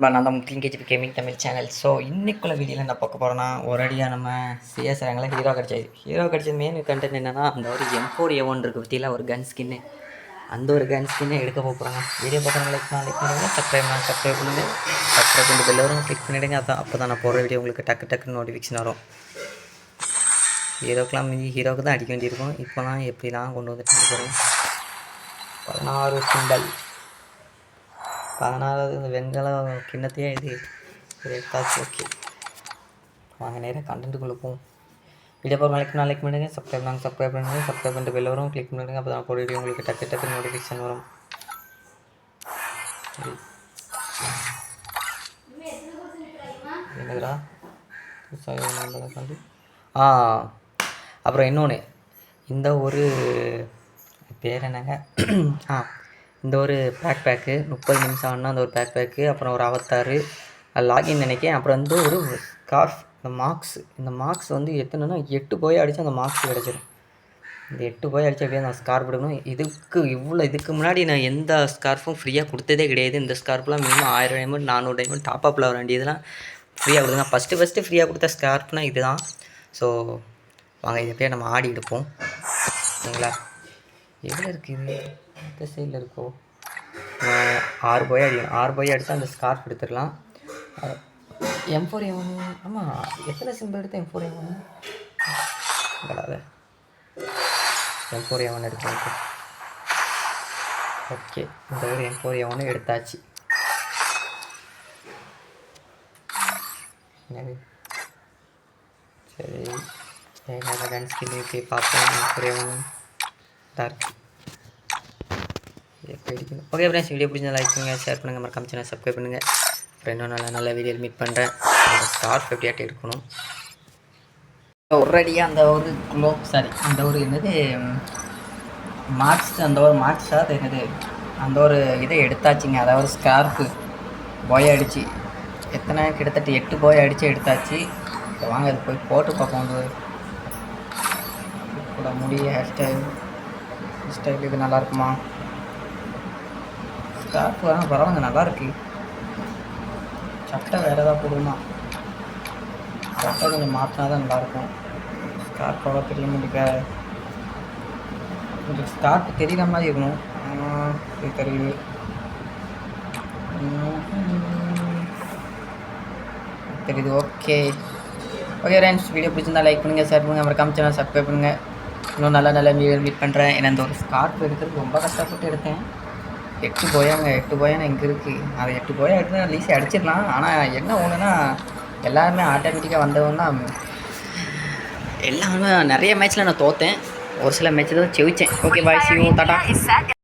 இப்போ நான் தான் முக்கியம் KGB gaming Tamil channel so இன்றைக்குள்ள வீடியோவில் என்ன பார்க்க போகிறோன்னா ஒரடியாக நம்ம சிஎஸ் ரேங்கில் ஹீரோ கிடச்சது. ஹீரோ கிடச்சது மெயின் கண்டென்ட் என்னன்னா அந்த ஒரு எம்போர் ஏ ஒன் இருக்குது பற்றியில் ஒரு கன் ஸ்கின்னு அந்த ஒரு கன் ஸ்கின்னை எடுக்க போகிறாங்க வீடியோ பார்க்குறவங்க லைக் பண்ண லைக் பண்ணுங்கள் சப்ஸ்கிரைப் பண்ண சப்ஸ்கிரைப் பண்ணுங்கள் சப்ஸ்கிரைப் பண்ணி பெல் வரும் கிளிக் பண்ணிவிடுங்க அதான் அப்போ தான் நான் போகிற வீடியோ உங்களுக்கு டக்கு டக்குன்னு நோட்டிஃபிகேஷன் வரும். ஹீரோக்கெலாம் மிஞ்சி ஹீரோக்கு தான் அடிக்க வேண்டியிருக்கும். இப்போலாம் எப்படிலாம் கொண்டு வந்துட்டு போகிறேன் பதினாறு சிம்பல் பதினாறாவது இந்த வெண்கல கிண்ணத்தையே இது ஓகே. வாங்க நேராக கண்டென்ட்டுக்குள்ளே போவோம். வீடியோ போகிற நாளைக்கு நாளைக்கு பண்ணுங்க. சப்ஸ்கிரைப் நாங்கள் சப்ஸ்கிரைப் பண்ணுங்கள் சப்ஸ்கிரைப் பண்ணிட்டு பெல் வரும். கிளிக் பண்ணிடுங்க அப்போ தான் போட உங்களுக்கு டக்கு டக்கு நோட்டிஃபிகேஷன் வரும். சரி. என்னதுடா? ஆ அப்புறம் இன்னொன்று இந்த ஒரு பேர் என்னங்க? ஆ இந்த ஒரு பேக் பேக்கு முப்பது நிமிஷம் ஆனால் அந்த ஒரு பேக் பேக்கு அப்புறம் ஒரு அவத்தாறு லாகின் நினைக்கேன் அப்புறம் வந்து ஒரு ஸ்கார்ஃப் இந்த மார்க்ஸ் இந்த மார்க்ஸ் வந்து எத்தனைன்னா எட்டு போய் அடித்து அந்த மார்க்ஸ் கிடச்சிரும். இந்த எட்டு போய் அடித்து அப்படியே நான் ஸ்கார்ஃப் எடுக்கணும் இதுக்கு இவ்வளோ இதுக்கு முன்னாடி நான் எந்த ஸ்கார்ஃபும் ஃப்ரீயாக கொடுத்ததே கிடையாது. இந்த ஸ்கார்ஃப்லாம் மினிமம் ஆயிரம் டைமண்ட் நானூறு டைமண்ட் டாப் அப்பில் வர வேண்டியதெல்லாம் ஃப்ரீயாக கொடுங்க ஃபஸ்ட்டு ஃபஸ்ட்டு ஃப்ரீயாக கொடுத்த ஸ்கார்ஃப்னா இதுதான். ஸோ வாங்க இதை போய் நம்ம ஆடி எடுப்போம் சரிங்களா? எதில் இருக்குது இந்த சைடில் இருக்கோ? ஆறு போய் அடிக்கணும் ஆறு போய் அடித்தா அந்த ஸ்கார்ஃப் எடுத்துடலாம். எம் ஃபோர் எம் ஆமாம் எத்தனை சிம்பிள் எடுத்தேன் எம் ஃபோர் எம் ஒன்று விளாத எம் ஃபோர் எம் ஒன்று எடுத்தேன். ஓகே இந்த ஒரு எம் ஃபோர் எம் ஒன்று எடுத்தாச்சு. என்னது? சரி வேறு கன் ஸ்கின் போய் பார்ப்போம். எம் ஃபோர் எம் ஒன்று அடிக்கணும். ஓகே ஃப்ரெண்ட்ஸ் வீடியோ பிடிச்சா லைக் பண்ணுங்கள் ஷேர் பண்ணுங்கள் மறக்காம சேனல் சப்ஸ்கிரைப் பண்ணுங்கள் அப்புறம் இன்னும் நல்ல நல்ல வீடியோ மீட் பண்ணுறேன் அந்த ஸ்கார்ஃப் எப்படியாட்டு இருக்கணும் ஒரேடியாக அந்த ஒரு க்ளோ சாரி அந்த ஒரு என்னது மார்க்ஸ் அந்த ஒரு மார்க்ஸாக அது என்னது அந்த ஒரு இதை எடுத்தாச்சுங்க. அதாவது ஸ்கார்ஃபு போய் அடிச்சு. எத்தனை கிட்டத்தட்ட எட்டு போய் அடித்து எடுத்தாச்சு. இப்போ வாங்க அது போய் போட்டு பார்ப்போம் அது கூட முடிய ஹேர் ஸ்டைல் இது நல்லா இருக்குமா ஸ்டாஃப் ஆனால் பரவாயில்ல நல்லா இருக்கு சட்டை வேறு ஏதாவது போடுமா சட்டை கொஞ்சம் மாற்றினா தான் நல்லாயிருக்கும் ஸ்டாஃப் அவ்வளோ தெரிய முடியல கொஞ்சம் ஸ்கார்ஃப் தெரிகிற மாதிரி இருக்கணும். இது தெரியுது. தெரியுது. ஓகே ஓகே ஃப்ரெண்ட்ஸ் வீடியோ பிடிச்சிருந்தா லைக் பண்ணுங்கள் ஷேர் பண்ணுங்கள் மறக்காம சேனல் சப்ஸ்கிரைப் பண்ணுங்கள் இன்னும் நல்ல நல்ல மீட் பண்ணுறேன் ஏன்னா இந்த ஒரு ஸ்கார்ஃப் எடுக்கிறதுக்கு ரொம்ப கஷ்டப்பட்டு எடுத்தேன். எட்டு போயாங்க எட்டு போயாங்க இங்கே இருக்குது அதை எட்டு போயா எடுத்து நான் ஈஸியாக அடிச்சிடலாம். ஆனால் என்ன ஒன்றுனா எல்லாருமே ஆட்டோமேட்டிக்காக வந்தவங்கன்னா எல்லாமே நிறைய மேட்ச்சில் நான் தோற்றேன் ஒரு சில மேட்ச் தான் ஜெயிச்சேன் ஓகே பாய் சிவோ டாட்டா